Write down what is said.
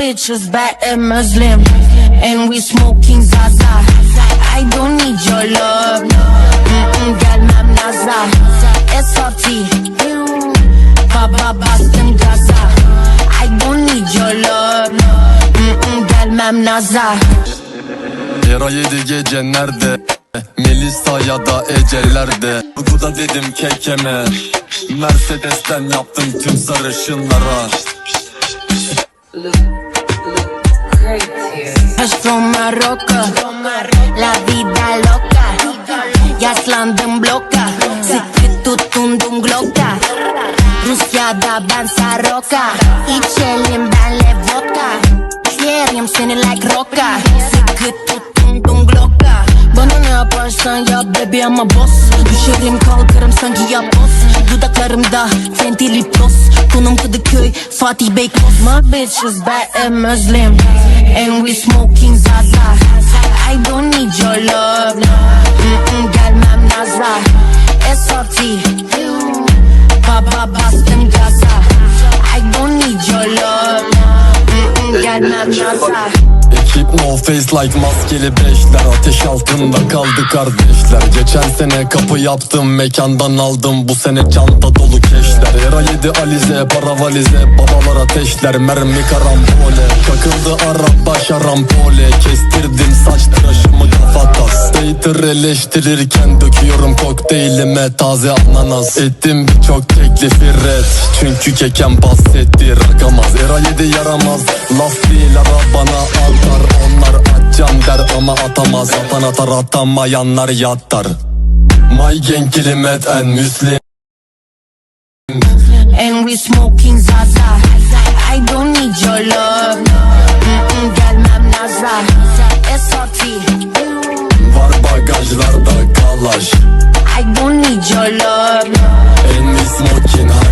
My bitch is bad and Muslim, and we smoking Zaza. I don't need your love, Mm-mm, gelmem Nazar. SRT, baba bastım gaza. I don't need your love, Mm-mm, gelmem Nazar. Era yedi gece nerede? Melisa ya da Ece'lerde Burada dedim kekeme Mercedes'ten yaptım tüm sarışınlara Aš from Marokko La vida loca Yaşlandım bloka Sıkı tutundum glocka Rusya'da ben Saroka İçelim benle vodka Yerim seni like roka Sıkı tutundum glocka Bana ne yaparsan yap baby ama boss Düşerim kalkarım sanki yapboz Dudaklarımda Fenty lip gloss Konum Kadıköy Fatih Beykoz My bitch is bad and Muslim. And we smoking Zaza. I don't need your love Mm-mm, Gelmem Nazar SRT Baba bastım gaza. I don't need your love Mm-mm, Gelmem Nazar Ekip no face like maskeli beşler Ateş altında kaldı kardeşler. Geçen sene kapı yaptım mekandan aldım. Bu sene çanta dolu keşler. Era yedi alize para valize Babalar ateşler. Mermi karambole Kakıldı araba şarampole. Kestirdim saç tıraşımı kafatas Stater eleştirirken döküyorum kokteylime taze ananas. Ettim birçok teklifi red Çünkü keken bahsetti rakamaz. Era yedi yaramaz Laf değil ara bana atar Onlar der ama atamaz. Atan atar atamayanlar yatar My gang kilimet en müslim. And we smoking Zaza. I don't need your love. Mm-mm, Gelmem Nazar SRT Var bagajlarda kalaş. I don't need your love. En smokin haşhaş